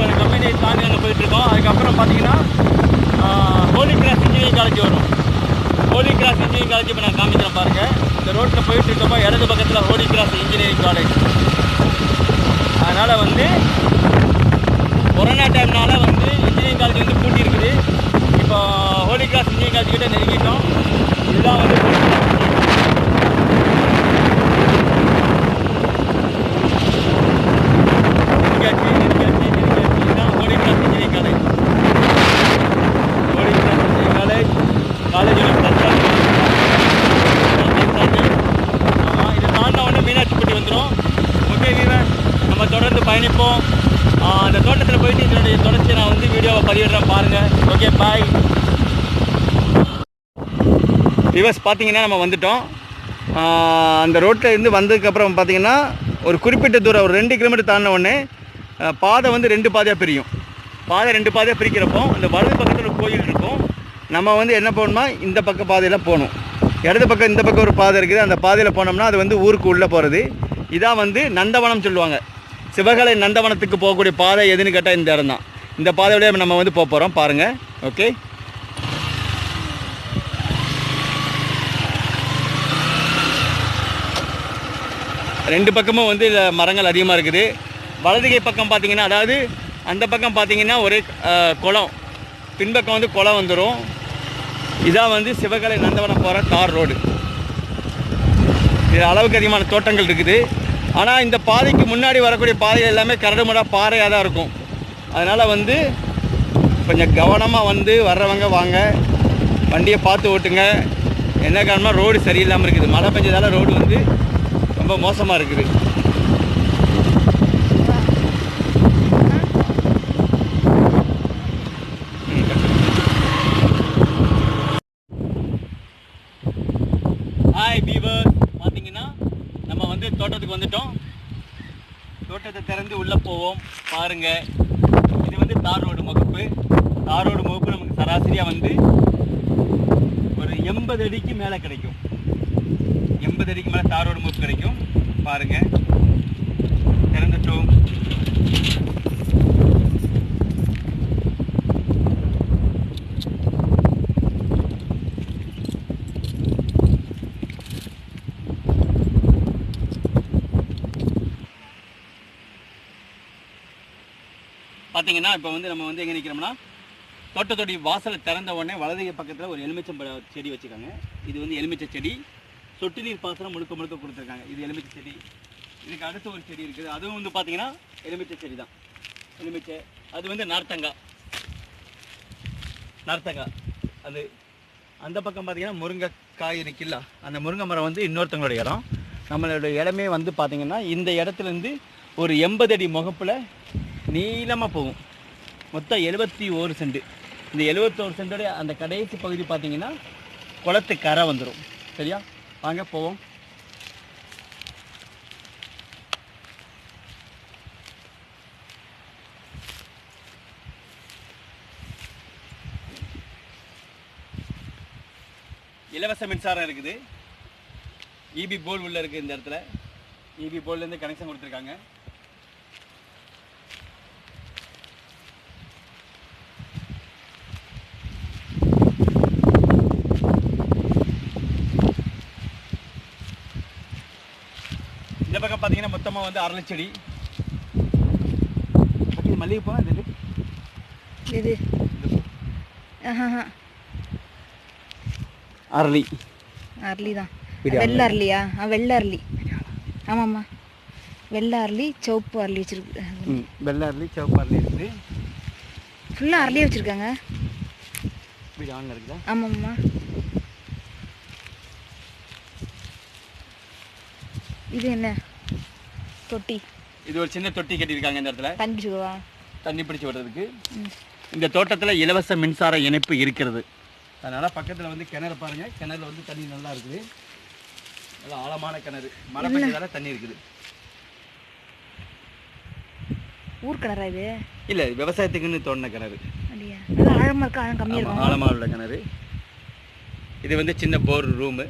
இப்போ அந்த கம்பெனியை தாண்டி அங்கே போயிட்டுருக்கோம். அதுக்கப்புறம் பார்த்தீங்கன்னா ஹோலி கிராஸ் இன்ஜினியரிங் காலேஜ் வரும். ஹோலி கிராஸ் இன்ஜினியரிங் காலேஜ் இப்போ நான் காமிக்கிறேன் பாருங்கள் இந்த ரோட்டில் போயிட்டு இருக்கப்போ இடது பக்கத்தில் ஹோலி கிராஸ் இன்ஜினியரிங் காலேஜ் அதனால் வந்து கொரோனா டைம்னால வந்து இன்ஜினியரிங் காலேஜ் வந்து பூட்டி இருக்குது இப்போ ஹோலி கிராஸ் இன்ஜினியரிங் காலேஜ் கிட்டே நெருங்கிட்டோம். இதுதான் வந்து ஹோலி கிராஸ் நெருங்கியாச்சு நெருங்கியாச்சு நெருங்கியாச்சு இதுதான் Holy Cross engineering college Holy Cross engineering college காலேஜோட ப்ளஸ் ஆமாம் இதை தாண்டின உடனே மீனாட்சிப்பட்டி வந்துடும் ஓகே வீவன் நம்ம தொடர்ந்து பயணிப்போம் ஆஹ் அந்த தோட்டத்தில் போயிட்டு இதனுடைய தொடர்ச்சி நான் வந்து வீடியோவை பதிவிடுறேன் பாருங்கள் ஓகே பாய் விவஸ் பார்த்தீங்கன்னா நம்ம வந்துட்டோம். அந்த ரோட்டில் இருந்து வந்ததுக்கப்புறம் பார்த்தீங்கன்னா ஒரு குறிப்பிட்ட தூரம் ஒரு ரெண்டு கிலோமீட்டர் தாண்டின உடனே பாதை வந்து ரெண்டு பாதையாக பிரியும். பாதை ரெண்டு பாதையாக பிரிக்கிறப்போ அந்த வலது பக்கத்தில் ஒரு கோயில் இருக்கும். நம்ம வந்து என்ன போகணும்னா இந்த பக்க பாதையில் போகணும். இடது பக்கம் இந்த பக்கம் ஒரு பாதை இருக்குது. அந்த பாதையில் போனோம்னா அது வந்து ஊருக்கு உள்ளே போகிறது இதான் வந்து நந்தவனம் சொல்லுவாங்க. சிவகலை நந்தவனத்துக்கு போகக்கூடிய பாதை எதுன்னு கேட்டால் இந்த இடம் தான். இந்த பாதை நம்ம வந்து போக போகிறோம் பாருங்கள் ஓகே. ரெண்டு பக்கமும் வந்து இதில் மரங்கள் அதிகமாக இருக்குது. வலதுகை பக்கம் பார்த்தீங்கன்னா அதாவது அந்த பக்கம் பார்த்தீங்கன்னா ஒரே குளம். பின்பக்கம் வந்து குளம் வந்துடும் இதான் வந்து சிவகலை நந்தவனம் போகிற தார் ரோடு. இது அளவுக்கு அதிகமான தோட்டங்கள் இருக்குது. ஆனால் இந்த பாதைக்கு முன்னாடி வரக்கூடிய பாதைகள் எல்லாமே கரடுமுடா பாறையாக தான் இருக்கும். அதனால் வந்து கொஞ்சம் கவனமாக வந்து வர்றவங்க வாங்க. வண்டியை பார்த்து ஓட்டுங்க. என்ன காரணமாக ரோடு சரியில்லாமல் இருக்குது. மழை பெஞ்சதால் ரோடு வந்து ரொம்ப மோசமாக இருக்குது. ஹாய் பீவர் பார்த்தீங்கன்னா நம்ம வந்து தோட்டத்துக்கு வந்துட்டோம். தோட்டத்தை திறந்து உள்ளே போவோம். பாருங்க. இது வந்து தார் ரோடு முகப்பு. தார் ரோடு முகப்பு நமக்கு சராசரியாக வந்து ஒரு எண்பது அடிக்கு மேலே கிடைக்கும். ஐம்பது அடிக்கு மேலே தார் ரோடு கிடைக்கும். பாருங்க. திறந்துட்டோம் பார்த்தீங்கன்னா இப்போ வந்து நம்ம வந்து எங்கே நிற்கிறோம்னா தோட்டத்தோடைய வாசலை திறந்த உடனே வலது பக்கத்தில் ஒரு எலுமிச்சம்பழ செடி வச்சுருக்காங்க. இது வந்து எலுமிச்சை செடி. சொட்டு நீர் பாசனம் முழுக்க முழுக்க கொடுத்துருக்காங்க. இது எலுமிச்சை செடி. இதுக்கு அடுத்த ஒரு செடி இருக்குது. அதுவும் வந்து பார்த்தீங்கன்னா எலுமிச்சை செடி தான் எலுமிச்சை அது வந்து நார்த்தங்காய் நார்த்தங்காய் அது அந்த பக்கம் பார்த்தீங்கன்னா முருங்கைக்காய் இருக்குல்ல அந்த முருங்கை மரம் வந்து இன்னொருத்தவங்களோட இடம். நம்மளோட இடமே வந்து பார்த்திங்கன்னா இந்த இடத்துலேருந்து ஒரு எண்பது அடி முகப்பில் நீளமாக போகும். மொத்தம் எழுபத்தி ஒரு சென்ட். இந்த எழுபத்தோரு சென்டோடைய அந்த கடைசி பகுதி பார்த்திங்கன்னா குளத்து கரை வந்துடும் சரியா? வாங்க போவோம். இலவச மின்சாரம் இருக்குது. இபி போல் உள்ள இருக்குது இந்த இடத்துல. இபி போல்லேருந்து கனெக்ஷன் கொடுத்துருக்காங்க இந்த பக்கம் பார்த்தீங்கன்னா மொத்தமாக வந்து அரளி செடி. இது மல்லிகைப்பூ இது? இது. ஆஹா. அரளி. அரளி. தான் வெள்ளை அரளியா? ஆ வெள்ளை அரளி. ஆமாம்மா. வெள்ளை அரளி சிவப்பு அரளி வச்சிருக்கு. ம் வெள்ளை அரளி சிவப்பு அரளி இருக்குது ஃபுல்லாக அரளியே வச்சுருக்காங்க. வீடு ஆன்ல இருக்குதா? ஆமாம்மா. இது என்ன? தொட்டி. இது ஒரு சின்ன தொட்டி கட்டியிருக்காங்க இந்த இடத்துல. தண்ணி பிடிச்சுக்கவா தண்ணி பிடிச்சி விடுறதுக்கு. இந்த தோட்டத்தில் இலவச மின்சார இணைப்பு இருக்கிறது. அதனால் பக்கத்தில் வந்து கிணறு பாருங்க. கிணறுல வந்து தண்ணி நல்லா இருக்குது. நல்லா ஆழமான கிணறு. மழை பெஞ்சதால தண்ணி இருக்குது. ஊர் கிணறா இது? இல்லை விவசாயத்துக்குன்னு தோண்டின கிணறு. ஆழமாக இருக்கா? ஆழம் கம்மியாக இருக்கும்? ஆழமா உள்ள கிணறு. இது வந்து சின்ன போர் ரூமு.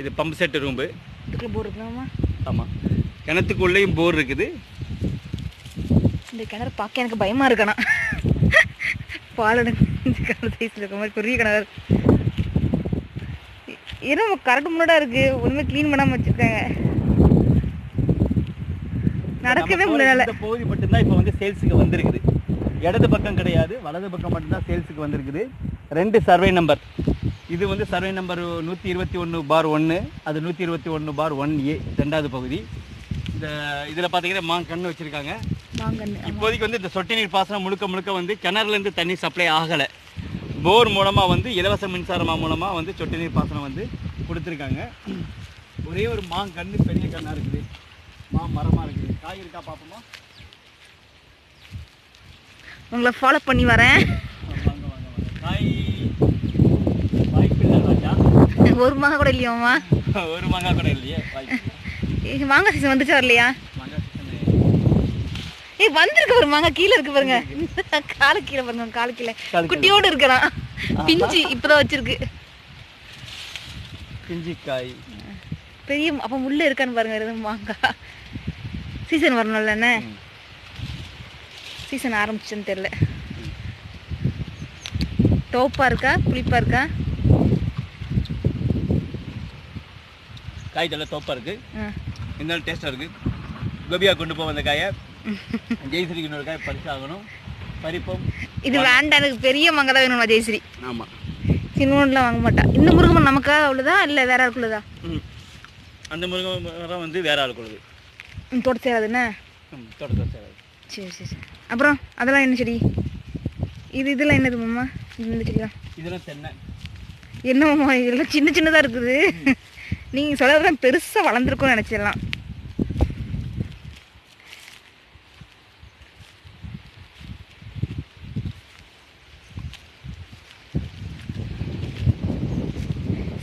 இது பம்ப் செட் ரூமு. இதுக்குள்ள போர் இருக்கலாமா ஆமாம் கிணத்துக்குள்ளேயும் போர் இருக்குது. இந்த கிணறு பார்க்க எனக்கு பயமாக இருக்கணும் பாலடு கிணறு சைஸில் இருக்க மாதிரி பெரிய கிணறு. ஏன்னா கரண்ட் முன்னாடா இருக்கு. ஒன்றுமே க்ளீன் பண்ணாமல் வச்சுருக்காங்க. நடக்கவே முடியல. பகுதி மட்டும்தான் இப்போ வந்து சேல்ஸுக்கு வந்திருக்குது. இடது பக்கம் கிடையாது. வலது பக்கம் மட்டும்தான் சேல்ஸுக்கு வந்திருக்குது. ரெண்டு சர்வே நம்பர். இது வந்து சர்வே நம்பர் நூற்றி இருபத்தி ஒன்று பார் ஒன்று அது நூற்றி இருபத்தி ஒன்று பார் ஒன் ஏ ரெண்டாவது பகுதி. இந்த இதில் பார்த்தீங்கன்னா மா கண்ணு வச்சுருக்காங்க இப்போதைக்கு வந்து இந்த சொட்டு நீர் பாசனம் முழுக்க முழுக்க வந்து கிணறுலேருந்து தண்ணி சப்ளை ஆகலை. போர் மூலமாக வந்து இலவச மின்சாரமா மூலமாக வந்து சொட்டு நீர் பாசனம் வந்து கொடுத்துருக்காங்க. ஒரே ஒரு மாங்கன்று பெரிய கண்ணாக இருக்குது. மா மரமாக இருக்குது. காய் இருக்கா பார்ப்போமா? உங்களை ஃபாலோ பண்ணி வரேன். காய் வாய்ப்பில்லை ராஜா. ஒரு மாதம் கூட இல்லையாம்மா. ஒரு மாங்காய் கூட இல்லையே வாய்ப்பு மாங்காய் சீசன் வந்துச்சா வரலையா? ஏய் வந்திருக்கு பாரு மாங்காய் கீழே இருக்கு பாருங்க. காலு கீழே பாருங்க காலு கீழே. குட்டியோடு இருக்கிறான். பிஞ்சு இப்பதான் வச்சிருக்கு. பிஞ்சி காய் பெரிய அப்ப உள்ள இருக்கான்னு பாருங்க எதுவும் மாங்காய். சீசன் வரணும்ல என்ன. சீசன் ஆரம்பிச்சுன்னு தெரியல. தோப்பா இருக்கா புளிப்பா இருக்கா? காய் நல்லா தோப்பாக இருக்குது ஆ. இருந்தாலும் டேஸ்ட்டாக இருக்குது கோபியா கொண்டு போவோம் அந்த காயை. ஜெயஸ்ரீக்கு இன்னொரு காய் பறிச்சாகணும். பறிப்போம். இது வேண்டாம் எனக்கு பெரிய மாங்காய் தான் வேணும் ஜெயஸ்ரீ. ஆமாம் சின்னோண்டெலாம் வாங்க மாட்டா. இந்த முருகம்மன் நமக்கா அவ்வளோதா இல்லை வேற ம். அந்த முருங்கை மரம் வந்து வேற ஆளுக்குள்ளது. ம் தோட்ட சேராதுண்ணே ம் தோட்டத்தை சேராது. சரி சரி சரி. அப்புறம் அதெல்லாம் என்ன செடி? இது இதெல்லாம் என்னது மாமா? இந்த செடிலாம் இதெல்லாம் தென்னை. என்ன மாமா இதெல்லாம் சின்ன சின்னதாக இருக்குது. நீங்கள் சொல்கிறதெல்லாம் பெருசாக வளர்ந்துருக்கும்னு நினச்சிடலாம்.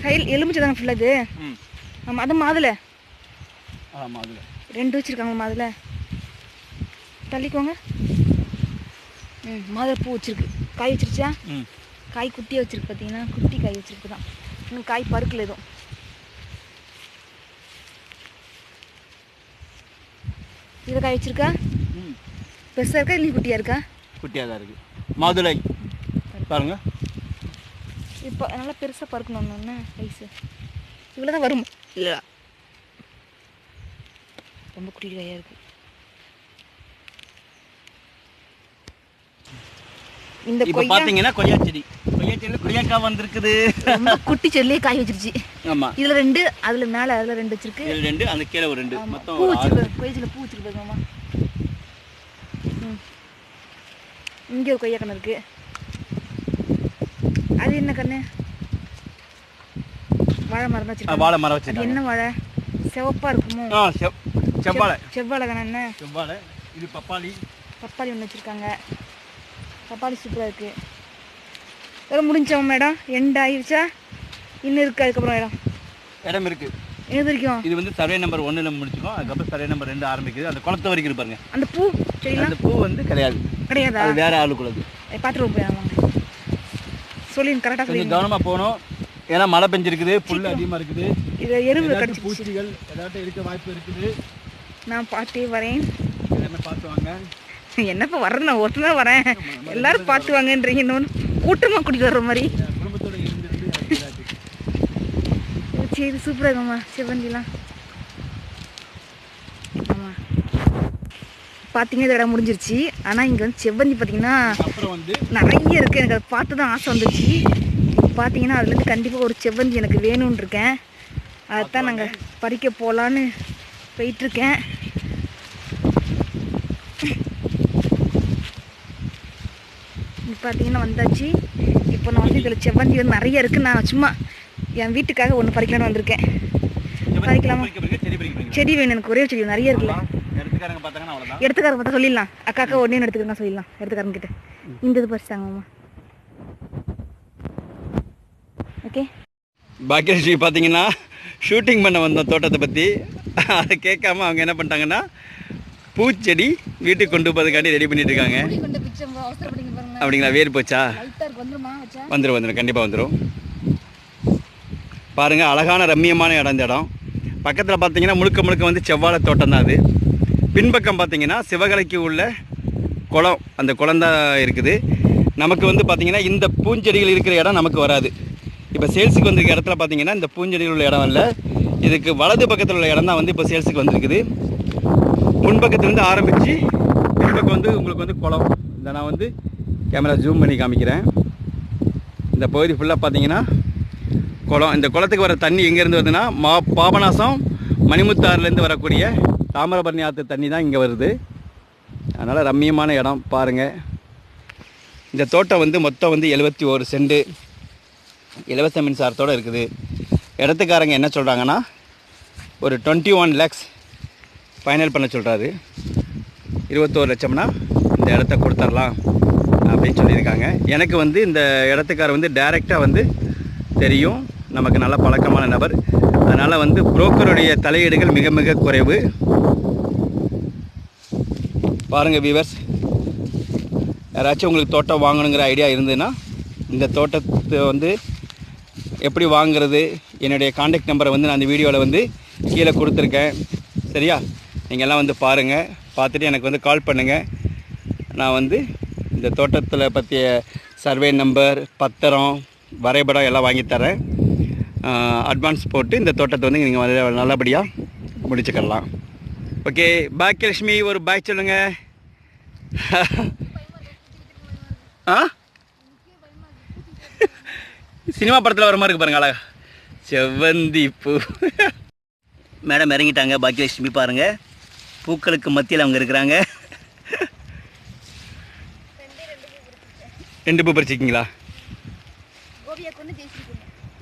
சைல் எலுமிச்சை தாங்க ஃபுல்லாக இது ஆமாம் அது மாதுளை. அதில் ரெண்டு வச்சுருக்காங்க மாதுளை. தள்ளிக்கோங்க. ம் மாதுளை பூ வச்சிருக்கு. காய் வச்சிருச்சா? ம். காய் குட்டியாக வச்சிருக்கு பார்த்தீங்கன்னா குட்டி காய் வச்சிருக்கு தான் இன்னும் காய் பருக்கல எதுவும் இதில் காய் வச்சிருக்கா? பெருசாக இருக்கா? இல்லை குட்டியாக இருக்கா? குட்டியாக தான் இருக்குது மாதுளை. பாருங்க. இப்போ நல்லா பெருசாக பறக்கணும் ஒன்று வயசு இவ்வளோ தான் வரும். இல்லை. ரொம்ப குட்டி காயாக இருக்கு. இந்த இப்போ கொய்யா பார்த்தீங்கன்னா கொய்யா செடி. கொய்யாக்காய் வந்திருக்குது. குட்டி காய் வச்சிருச்சு. இதுல ரெண்டு அதுல மேல அதுல ரெண்டு வச்சிருக்கு. இதில் ரெண்டு அந்த கீழே ஒரு ரெண்டு. ஆமா. மொத்தம் பூ வச்சிருக்கு கொய்யாச்சில பூ வச்சிருக்கு மாமா. ம். இங்க ஒரு கொய்யா கண்ணு இருக்கு. அது என்ன கண்ணு வாழை மரம் வச்சிருக்காங்க. வாழை மரம் அது வச்சுருக்காங்க என்ன வாழை? சிவப்பா இருக்குமோ? செவ்வாழை. செவ்வாழை கண்ணு என்ன? செவ்வாழை. இது பப்பாளி. பப்பாளி ஒன்று வச்சிருக்காங்க. பப்பாளி சூப்பரா இருக்கு. வேற முடிஞ்சோம் மேடம். எண்ட் ஆயிடுச்சா? இன்னும் இருக்கு அதுக்கப்புறம் இடம் இடம் இருக்குது எது வரைக்கும்? இது வந்து சர்வே நம்பர் ஒன்றில் முடிச்சுக்கோம் அதுக்கப்புறம் சர்வே நம்பர் ரெண்டு ஆரம்பிக்குது. அந்த குளத்து வரைக்கும் இருக்கு பாருங்க. அந்த பூ செடிலாம் அந்த பூ வந்து கிடையாது. கிடையாதா? அது வேற ஆளுக்குள்ளது பார்த்துட்டு போய் வாங்க. சொல்லிங்க கரெக்டாக சொல்லி கவனமாக போகணும். ஏன்னா மழை பெஞ்சிருக்குது புல் அதிகமாக இருக்குது. இது ஏதாச்சும் கடிச்சிருச்சு. பூச்சிகள் ஏதாட்டும் இருக்க வாய்ப்பு இருக்குது. நான் பார்த்தே வரேன். எல்லாமே பார்த்து வாங்க. என்னப்பா வரேன் நான் ஒருத்தன் தான் வரேன். எல்லாரும் பார்த்து வாங்கன்றீங்க இன்னொன்று கூட்டமாக கூட்டிகிட்டு வர்ற மாதிரி. சரி சூப்பராக இருக்கும்மா சிவந்திலாம் ஆமாம் பார்த்தீங்கன்னா இந்த இடம் முடிஞ்சிருச்சு. ஆனால் இங்கே வந்து செவ்வந்தி பார்த்தீங்கன்னா அப்புறம் வந்து? நிறைய இருக்குது எனக்கு அதை பார்த்து தான் ஆசை வந்துச்சு. பார்த்தீங்கன்னா அதுலேருந்து கண்டிப்பாக ஒரு செவ்வந்தி எனக்கு வேணும்னு இருக்கேன். அதைத்தான் நாங்கள் பறிக்க போகலான்னு போயிட்டுருக்கேன் இப்போ பார்த்தீங்கன்னா வந்தாச்சு. இப்போ நான் வந்து இதில் செவ்வந்தி வந்து நிறைய இருக்குது நான் சும்மா என் வீட்டுக்காக ஒன்று பறிக்கலாம்னு வந்திருக்கேன். பறிக்கலாமா. பறிக்க பறிக்க செடி வேணும். எனக்கு ஒரே செடி நிறைய இருக்குல்ல. எடுத்துக்காரங்க பார்த்தா சொல்லிடலாம். அக்கா அக்கா ஒன்றே எடுத்துக்கிறேன் சொல்லிடலாம். எடுத்துக்காரங்க கிட்ட. இந்த இது பறிச்சாங்க மாமா. ஓகே பாக்கியலட்சுமி பார்த்தீங்கன்னா ஷூட்டிங் பண்ண வந்தோம் தோட்டத்தை பற்றி அதை கேட்காம அவங்க என்ன பண்ணிட்டாங்கன்னா பூச்செடி வீட்டுக்கு கொண்டு போகிறதுக்காண்டி ரெடி பண்ணிட்டு இருக்காங்க அப்படிங்களா வேர் போச்சா? வந்துடும் வந்துடும் கண்டிப்பாக வந்துடும் பாருங்கள் அழகான ரம்மியமான இடம் இந்த இடம். பக்கத்தில் பார்த்தீங்கன்னா முழுக்க முழுக்க வந்து செவ்வாழை தோட்டம் தான் அது. பின்பக்கம் பார்த்தீங்கன்னா சிவகலைக்கு உள்ள குளம் அந்த குளம் தான் இருக்குது. நமக்கு வந்து பார்த்தீங்கன்னா இந்த பூஞ்செடிகள் இருக்கிற இடம் நமக்கு வராது. இப்போ சேல்ஸுக்கு வந்திருக்க இடத்துல பார்த்தீங்கன்னா இந்த பூஞ்செடிகள் உள்ள இடம் இல்லை. இதுக்கு வலது பக்கத்தில் உள்ள இடம் தான் வந்து இப்போ சேல்ஸுக்கு வந்திருக்குது. முன்பக்கத்துலேருந்து ஆரம்பித்து பின்பக்கம் வந்து உங்களுக்கு வந்து குளம். இந்த நான் வந்து கேமரா ஜூம் பண்ணி காமிக்கிறேன். இந்த பகுதி ஃபுல்லாக பார்த்தீங்கன்னா குளம். இந்த குளத்துக்கு வர தண்ணி எங்கேருந்து வருதுன்னா மா பாபநாசம் மணிமுத்தாறுலேருந்து வரக்கூடிய தாமிரபரணி ஆற்று தண்ணி தான் இங்கே வருது. அதனால் ரம்மியமான இடம் பாருங்கள் இந்த தோட்டம் வந்து மொத்தம் வந்து எழுபத்தி ஒரு செண்டு இலவச மின்சாரத்தோடு இருக்குது. இடத்துக்காரங்க என்ன சொல்கிறாங்கன்னா ஒரு டுவெண்ட்டி ஒன் லேக்ஸ் ஃபைனல் பண்ண சொல்கிறாரு இருபத்தோரு லட்சம்னா இந்த இடத்த கொடுத்துர்லாம் அப்படின்னு சொல்லியிருக்காங்க. எனக்கு வந்து இந்த இடத்துக்காரர் வந்து டைரெக்டாக வந்து தெரியும். நமக்கு நல்ல பழக்கமான நபர். அதனால் வந்து புரோக்கருடைய தலையீடுகள் மிக மிக குறைவு. பாருங்கள் வீவர்ஸ் யாராச்சும் உங்களுக்கு தோட்டம் வாங்கணுங்கிற ஐடியா இருந்ததுன்னா இந்த தோட்டத்தை வந்து எப்படி வாங்குறது? என்னுடைய காண்டாக்ட் நம்பரை வந்து நான் அந்த வீடியோவில் வந்து கீழே கொடுத்துருக்கேன். சரியா? நீங்கள் எல்லாம் வந்து பாருங்கள் பார்த்துட்டு எனக்கு வந்து கால் பண்ணுங்கள் நான் வந்து இந்த தோட்டத்தில் பற்றிய சர்வே நம்பர் பத்திரம் வரைபடம் எல்லாம் வாங்கி தரேன். அட்வான்ஸ் போட்டு இந்த தோட்டத்தை வந்து நீங்கள் வந்து நல்லபடியாக முடிச்சுக்கலாம். ஓகே பாக்கியலட்சுமி ஒரு பாய் சொல்லுங்க. ஆ? சினிமா படத்தில் வர மாதிரி இருக்கு பாருங்க அழகா. செவ்வந்தி பூ. மேடம் இறங்கிட்டாங்க. பாக்கியலட்சுமி பாருங்கள் பூக்களுக்கு மத்தியில் அவங்க இருக்கிறாங்க. ரெண்டு பூ பறிச்சிக்கிங்களா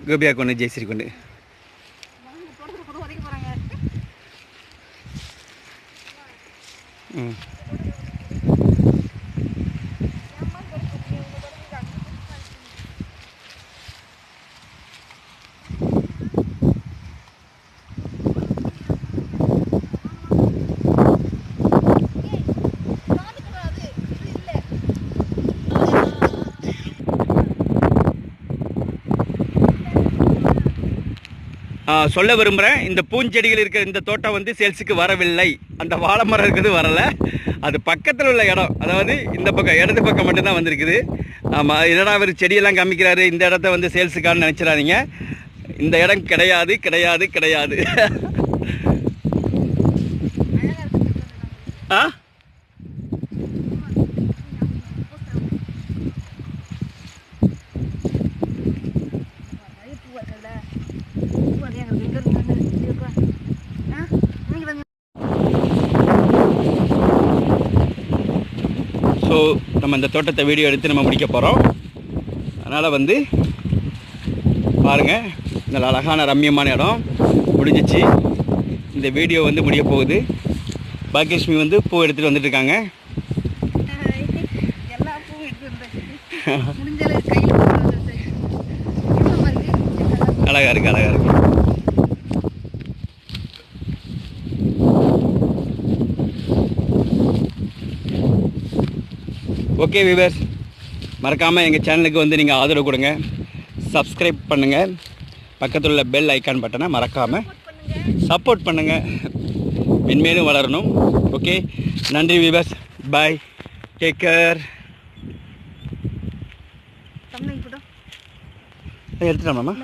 கோபியா கொண்டு ஜெயஸ்ரீ கொண்டு ம். சொல்ல விரும்புகிறேன் இந்த பூஞ்செடிகள் இருக்கிற இந்த தோட்டம் வந்து சேல்ஸுக்கு வரவில்லை. அந்த வாழை மரம் இருக்கிறது வரலை. அது பக்கத்தில் உள்ள இடம். அதாவது இந்த பக்கம் இடது பக்கம் மட்டும்தான் வந்திருக்குது. ஆமாம் என்னடா அவர் செடியெல்லாம் காமிக்கிறாரு? இந்த இடத்த வந்து சேல்ஸுக்கான்னு நினச்சிடாதீங்க. இந்த இடம் கிடையாது கிடையாது கிடையாது. ஆ நிறைய பூ இருக்குல்ல பூ நிறைய இருக்கு எங்க இருக்கு இங்க இருக்கா ஆ நீங்க வந்து ஸோ நம்ம இந்த தோட்டத்தை வீடியோ எடுத்து நம்ம முடிக்க போகிறோம் அதனால் வந்து பாருங்கள் நல்ல அழகான ரம்மியமான இடம். முடிஞ்சிச்சு. இந்த வீடியோ வந்து முடிய போகுது. பாக்கியலட்சுமி வந்து பூ எடுத்துகிட்டு வந்துட்டு இருக்காங்க எல்லா பூவும் எடுத்து வந்தேன் முடிஞ்ச அளவுக்கு கையில் போட்டு வந்துருச்சு எவ்வளோ இருக்கு. அழகாக இருக்குது அழகாக இருக்குது ஓகே விவர்ஸ் மறக்காமல் எங்கள் சேனலுக்கு வந்து நீங்கள் ஆதரவு கொடுங்க. சப்ஸ்கிரைப் பண்ணுங்கள் பக்கத்தில் உள்ள பெல் ஐக்கான் பட்டனை மறக்காமல் சப்போர்ட் பண்ணுங்கள் மென்மேலும் வளரணும். ஓகே நன்றி விவர்ஸ் பாய் டேக் கேர் எடுத்துட்டோம் மாமா?